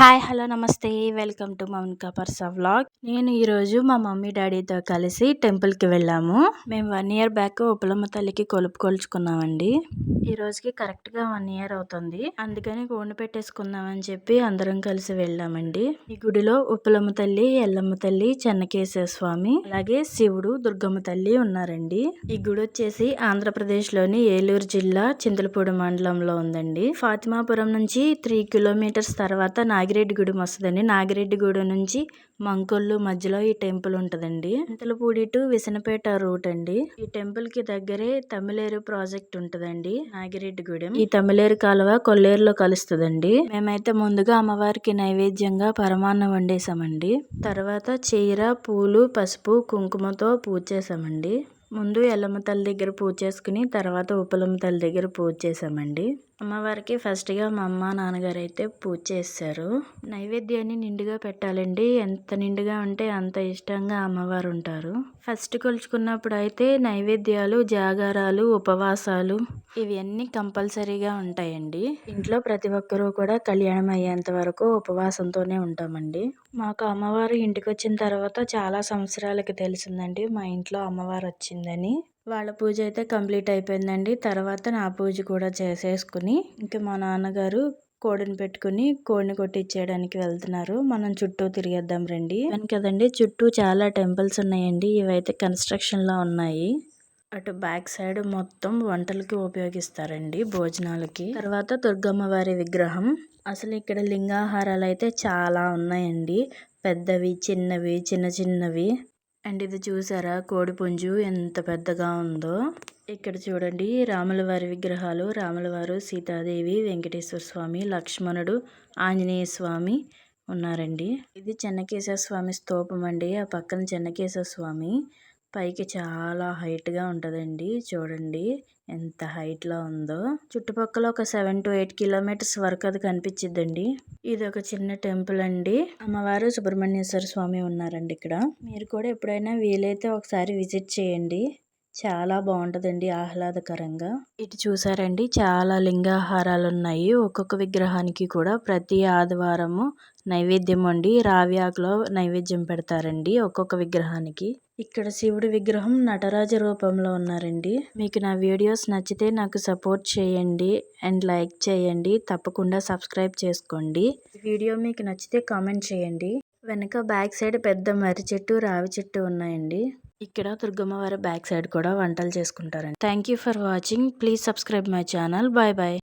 Hi hello namaste. Welcome to Monika Parsa vlog. నేను ఈరోజు మా మమ్మీ డాడీతో కలిసి టెంపుల్కి వెళ్ళాము. మేము వన్ ఇయర్ బ్యాక్ ఉప్పలమ్మ తల్లికి కొలుపు కొలుచుకున్నామండి. ఈ రోజుకి కరెక్ట్గా వన్ ఇయర్ అవుతుంది. అందుకని కోండి పెట్టేసుకుందామని చెప్పి అందరం కలిసి వెళ్ళామండి. ఈ గుడిలో ఉప్పలమ్మ తల్లి ఎల్లమ్మ తల్లి చెన్నకేశ్వర స్వామి అలాగే శివుడు దుర్గమ్మ తల్లి ఉన్నారండి. ఈ గుడి వచ్చేసి ఆంధ్రప్రదేశ్లోని ఏలూరు జిల్లా చింతలపూడి మండలంలో ఉందండి. ఫాతిమాపురం నుంచి త్రీ కిలోమీటర్స్ తర్వాత నాగిరెడ్డిగూడెం వస్తుందండి నాగిరెడ్డిగూడెం నుంచి మంకొల్లు మధ్యలో ఈ టెంపుల్ ఉంటుందండి. చింతలపూడి టు విసనపేట రూట్ అండి. ఈ టెంపుల్కి దగ్గరే తమిళేరు ప్రాజెక్ట్ ఉంటదండి. నాగిరెడ్డిగూడెం ఈ తమిళేరు కాలువ కొల్లేరులో కలుస్తుందండి. మేమైతే ముందుగా అమ్మవారికి నైవేద్యంగా పరమాన్నం వండేసామండి. తర్వాత చీర పూలు పసుపు కుంకుమతో పూజ చేసామండి. ముందు ఎల్లమ్మ తల్లి దగ్గర పూజ చేసుకుని తర్వాత ఉప్పలమ్మ తల్లి దగ్గర పూజ చేసామండి. అమ్మవారికి ఫస్ట్గా మా అమ్మ నాన్నగారు అయితే పూజ చేశారు నైవేద్యాన్ని నిండుగా పెట్టాలండి. ఎంత నిండుగా ఉంటే అంత ఇష్టంగా అమ్మవారు ఉంటారు. ఫస్ట్ కొలుచుకున్నప్పుడు అయితే నైవేద్యాలు జాగారాలు ఉపవాసాలు ఇవన్నీ కంపల్సరీగా ఉంటాయండి. ఇంట్లో ప్రతి ఒక్కరూ కూడా కళ్యాణం అయ్యేంత వరకు ఉపవాసంతోనే ఉంటామండి. మాకు అమ్మవారు ఇంటికి వచ్చిన తర్వాత చాలా సంవత్సరాలకి తెలిసిందండి మా ఇంట్లో అమ్మవారు వచ్చిందని వాళ్ళ పూజ అయితే కంప్లీట్ అయిపోయిందండి. తర్వాత నా పూజ కూడా చేసేసుకుని ఇంకా మా నాన్నగారు కోడిని పెట్టుకుని కోడిని కొట్టించేయడానికి వెళ్తున్నారు. మనం చుట్టూ తిరిగేద్దాం రండి. అని కదండి చుట్టూ చాలా టెంపుల్స్ ఉన్నాయండి. ఇవైతే కన్స్ట్రక్షన్లో ఉన్నాయి. అటు బ్యాక్ సైడ్ మొత్తం వంటలకి ఉపయోగిస్తారండి భోజనాలకి. తర్వాత దుర్గమ్మ వారి విగ్రహం. అసలు ఇక్కడ లింగాహారాలు అయితే చాలా ఉన్నాయండి. పెద్దవి చిన్నవి చిన్న చిన్నవి. అండ్ ఇది చూసారా? కోడిపుంజు ఎంత పెద్దగా ఉందో. ఇక్కడ చూడండి రాములవారి విగ్రహాలు రాములవారు సీతాదేవి వెంకటేశ్వర స్వామి లక్ష్మణుడు ఆంజనేయ స్వామి ఉన్నారండి. ఇది చెన్నకేశ్వర స్వామి స్తూపం అండి ఆ పక్కన చెన్నకేశ్వర స్వామి. పైకి చాలా హైట్గా ఉంటుందండి. చూడండి ఎంత హైట్లో ఉందో. చుట్టుపక్కల ఒక సెవెన్ టు ఎయిట్ కిలోమీటర్స్ వరకు అది కనిపించిద్దండి. ఇది ఒక చిన్న టెంపుల్ అండి. అమ్మవారు సుబ్రహ్మణ్యేశ్వర స్వామి ఉన్నారండి ఇక్కడ. మీరు కూడా ఎప్పుడైనా వీలైతే ఒకసారి విజిట్ చేయండి. చాలా బాగుంటుందండి ఆహ్లాదకరంగా. ఇటు చూసారండి చాలా లింగాహారాలు ఉన్నాయి. ఒక్కొక్క విగ్రహానికి కూడా ప్రతి ఆదివారము నైవేద్యం వండి రావి ఆకులో నైవేద్యం పెడతారండి ఒక్కొక్క విగ్రహానికి. ఇక్కడ శివుడి విగ్రహం నటరాజ రూపంలో ఉన్నారండి. మీకు నా వీడియోస్ నచ్చితే నాకు సపోర్ట్ చేయండి అండ్ లైక్ చేయండి. తప్పకుండా సబ్స్క్రైబ్ చేసుకోండి. వీడియో మీకు నచ్చితే కామెంట్ చేయండి. వెనక బ్యాక్ సైడ్ పెద్ద మర్రి చెట్టు రావి చెట్టు ఉన్నాయండి. ఇక్కడ దుర్గమ్మవారి బ్యాక్ సైడ్ కూడా వంటలు చేసుకుంటారండి. Thank you for watching please subscribe my channel bye bye